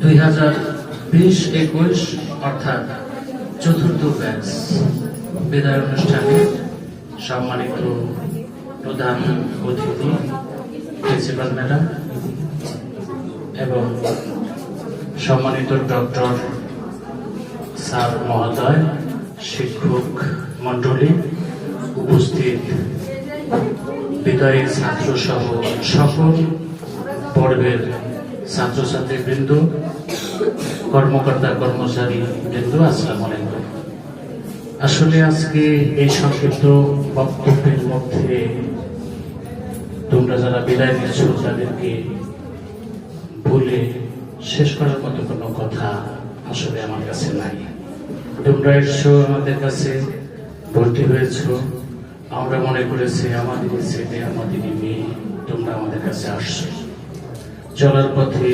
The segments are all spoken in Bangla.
দুই হাজার বিশ একুশ, অর্থাৎ চতুর্থ ব্যাচ বিদায় অনুষ্ঠানে সম্মানিত প্রধান অতিথি, প্রিন্সিপাল ম্যাডাম, এবং সম্মানিত ডক্টর স্যার মহোদয়, শিক্ষক মণ্ডলী উপস্থিত, বিদায়ী ছাত্র সহ সকল পর্বের ছাত্রছাত্রী বৃন্দ, কর্মকর্তা, কর্মচারী বৃন্দ, আসসালাম আলাইকুম। আসলে আজকে এই সংক্ষিপ্ত বক্তব্যের মধ্যে তোমরা যারা বিদায় নিচ্ছ তাদেরকে বলে শেষ করার মতো কোনো কথা আসলে আমার কাছে নাই। তোমরা এসছো আমাদের কাছে, ভর্তি হয়েছ। আমরা মনে করেছি আমাদের ছেলে আমাদের মেয়ে, তোমরা আমাদের কাছে আসছো। চলার পথে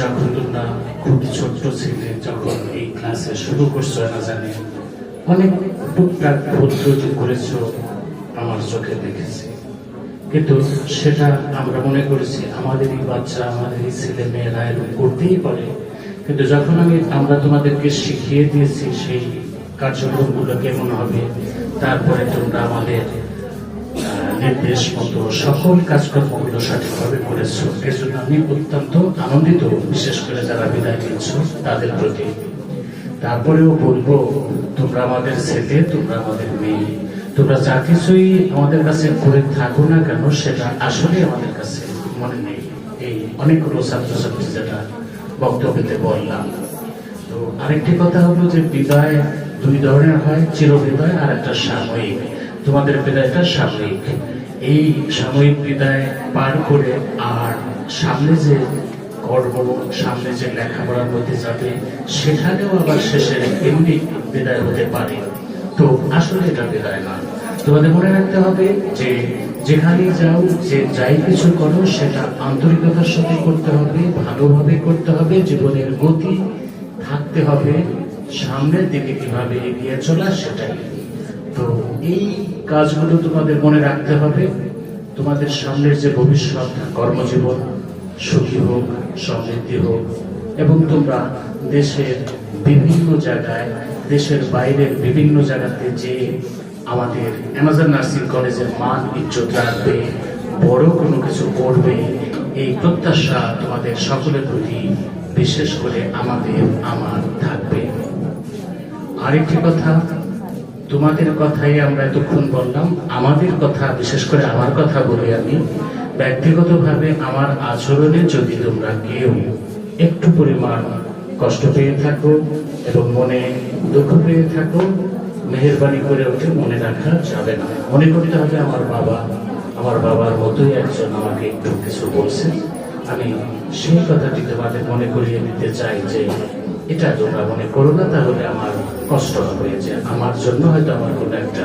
যখন তোমরা খুব ছোট্ট ছিলে, যখন এই ক্লাসে শুরু করছ, না জানি, অনেক টুকটাক পদ্ধতি করেছ, আমার চোখে দেখেছি। কিন্তু সেটা আমরা মনে করেছি, আমাদেরই বাচ্চা, আমাদেরই ছেলে মেয়েরা এরকম করতেই পারে। কিন্তু যখন আমি, আমরা তোমাদেরকে শিখিয়ে দিয়েছি সেই কার্যক্রমগুলো কেমন হবে, তারপরে তোমরা আমাদের আহ, নির্দেশ মতো সকল কাজকর্মগুলো সঠিকভাবে করেছ এই জন্য আমি অত্যন্ত আনন্দিত বিশেষ করে যারা বিদায় নিচ্ছ তাদের প্রতি। তারপরেও বলব তোমরা আমাদের ছেলে তোমরা আমাদের মেয়ে তোমরা যা কিছুই আমাদের কাছে করে থাকো না কেন সেটা আসলে আমাদের কাছে মনে নেই। এই অনেকগুলো ছাত্রছাত্রী যেটা বক্তব্যতে বললাম। তো আরেকটি কথা হলো যে বিদায় দুই ধরনের হয় চির বিদায় আর একটা সাময়িক। তোমাদের বিদায়টা সাময়িক। এই সাময়িক বিদায় পার করে আর সামনে যে কর্ম সামনে যে লেখাপড়ার মধ্যে যাবে, সেখানেও আবার শেষে এমনি বিদায় হতে পারে। তো আসলে এটা বিদায় না তোমাদের মনে রাখতে হবে যে যেখানে যাও, যে যাই কিছু করো, সেটা আন্তরিকতার সাথে করতে হবে, ভালোভাবে করতে হবে, জীবনের গতি থাকতে হবে, সামনের দিকে কীভাবে এগিয়ে চলা সেটাই। তো এই কাজগুলো তোমাদের মনে রাখতে হবে। তোমাদের সামনের যে ভবিষ্যৎ, কর্মজীবন, সুখী হোক, সমৃদ্ধি হোক, এবং তোমরা দেশের বিভিন্ন জায়গায়, দেশের বাইরের বিভিন্ন জায়গাতে যে আমাদের অ্যামাজন নার্সিং কলেজের মান, ইজ্জত রাখবে, বড় কোনো কিছু করবে, এই প্রত্যাশা তোমাদের সকলের প্রতি বিশেষ করে আমাদের, আমার থাকবে। আরেকটি কথা তোমাদের কথাই আমরা এতক্ষণ বললাম। আমাদের কথা, বিশেষ করে আমার কথা বলি আমি, ব্যক্তিগতভাবে আমার আচরণে যদি তোমরা কেউ একটু পরিমাণ কষ্ট পেয়ে থাকো এবং মনে দুঃখ পেয়ে থাকো, মেহরবানি করে ওঠে, মনে রাখা যাবে না। মনে করতে হবে আমার বাবা, আমার বাবার মতোই একজন আমাকে একটু কিছু বলছে। আমি সেই কথাটি তোমাদের মনে করিয়ে দিতে চাই যে এটা তোমরা মনে করো না, তাহলে আমার কষ্ট হবে যে আমার জন্য হয়তো আমার কোনো একটা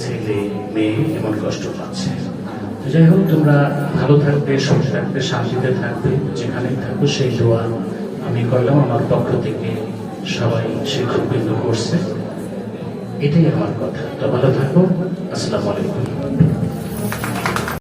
ছেলে, মেয়ে এমন কষ্ট পাচ্ছে। যাই হোক, তোমরা ভালো থাকবে, সুখে থাকবে, শান্তিতে থাকবে, যেখানেই থাকো, সেই দোয়া আমি করলাম। আমার পক্ষ থেকে সবাই সে শিক্ষকবৃন্দ করছে। এটাই আমার কথা। তো ভালো থাকো। আসসালামু আলাইকুম।